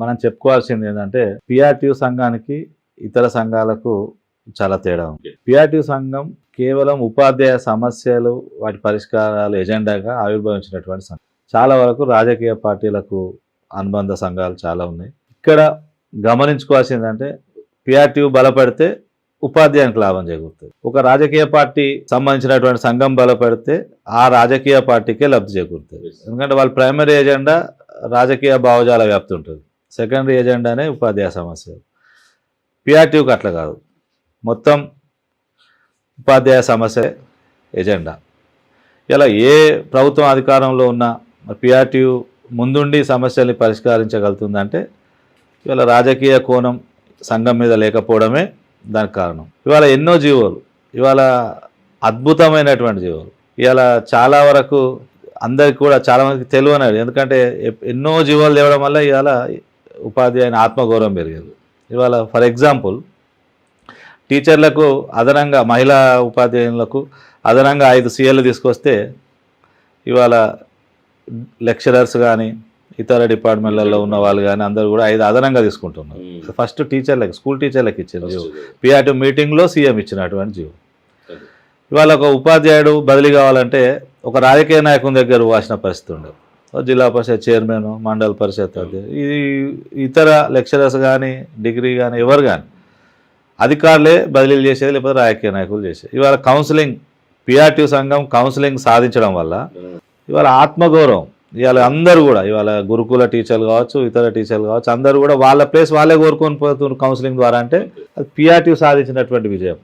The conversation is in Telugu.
మనం చెప్పుకోవాల్సింది ఏంటంటే పిఆర్టీయు సంఘానికి ఇతర సంఘాలకు చాలా తేడా ఉంది. పిఆర్టీయు సంఘం కేవలం ఉపాధ్యాయ సమస్యలు వాటి పరిష్కారాలు ఎజెండాగా ఆవిర్భవించినటువంటి సంఘం. చాలా వరకు రాజకీయ పార్టీలకు అనుబంధ సంఘాలు చాలా ఉన్నాయి. ఇక్కడ గమనించుకోవాల్సింది ఏంటంటే పిఆర్టీయు బలపడితే ఉపాధ్యాయునికి లాభం చేకూరుతుంది. ఒక రాజకీయ పార్టీ సంబంధించినటువంటి సంఘం బలపడితే ఆ రాజకీయ పార్టీకే లబ్ధి చేకూరుతుంది. ఎందుకంటే వాళ్ళ ప్రైమరీ ఎజెండా రాజకీయ భావజాల వ్యాప్తి ఉంటుంది. సెకండరీ ఎజెండానే ఉపాధ్యాయ సమస్యలు పిఆర్టీయూకి అట్లా కాదు. మొత్తం ఉపాధ్యాయ సమస్య ఎజెండా. ఇలా ఏ ప్రభుత్వం అధికారంలో ఉన్నా పిఆర్టీయు ముందుండి సమస్యల్ని పరిష్కరించగలుగుతుందంటే ఇవాళ రాజకీయ కోణం సంఘం మీద లేకపోవడమే దానికి కారణం. ఇవాళ ఎన్నో జీవోలు. ఇవాళ అద్భుతమైనటువంటి జీవోలు. ఇవాళ చాలా వరకు అందరికి కూడా చాలామందికి తెలియనాడు ఎందుకంటే ఎన్నో జీవోలు తేవడం వల్ల ఇవాళ ఉపాధ్యాయుని ఆత్మగౌరవం పెరిగింది. ఇవాళ ఫర్ ఎగ్జాంపుల్ టీచర్లకు అదనంగా మహిళా ఉపాధ్యాయులకు అదనంగా ఐదు సీఎలు తీసుకొస్తే ఇవాళ లెక్చరర్స్ కానీ ఇతర డిపార్ట్మెంట్లలో ఉన్న వాళ్ళు కానీ అందరూ కూడా ఐదు అదనంగా తీసుకుంటున్నారు. ఫస్ట్ టీచర్లకి స్కూల్ టీచర్లకు ఇచ్చారు జీవో. పిఆర్టీ మీటింగ్లో సీఎం ఇచ్చినటువంటి జీవో. ఇవాళ ఒక ఉపాధ్యాయుడు బదిలీ కావాలంటే ఒక రాజకీయ నాయకుని దగ్గర వాసిన పరిస్థితి ఉండదు. జిల్లా పరిషత్ చైర్మన్ మండల పరిషత్ ఇది ఇతర లెక్చరర్స్ కానీ డిగ్రీ కానీ ఎవరు కానీ అధికారులే బదిలీలు చేసేది లేకపోతే రాజకీయ నాయకులు చేసేది. ఇవాళ కౌన్సిలింగ్ పిఆర్టీ సంఘం కౌన్సిలింగ్ సాధించడం వల్ల ఇవాళ ఆత్మగౌరవం ఇవాళ అందరూ కూడా ఇవాళ గురుకుల టీచర్లు కావచ్చు ఇతర టీచర్లు కావచ్చు అందరూ కూడా వాళ్ళ ప్లేస్ వాళ్ళే కోరుకొని పోతున్నారు కౌన్సిలింగ్ ద్వారా అంటే అది పిఆర్టీ సాధించినటువంటి విజయం.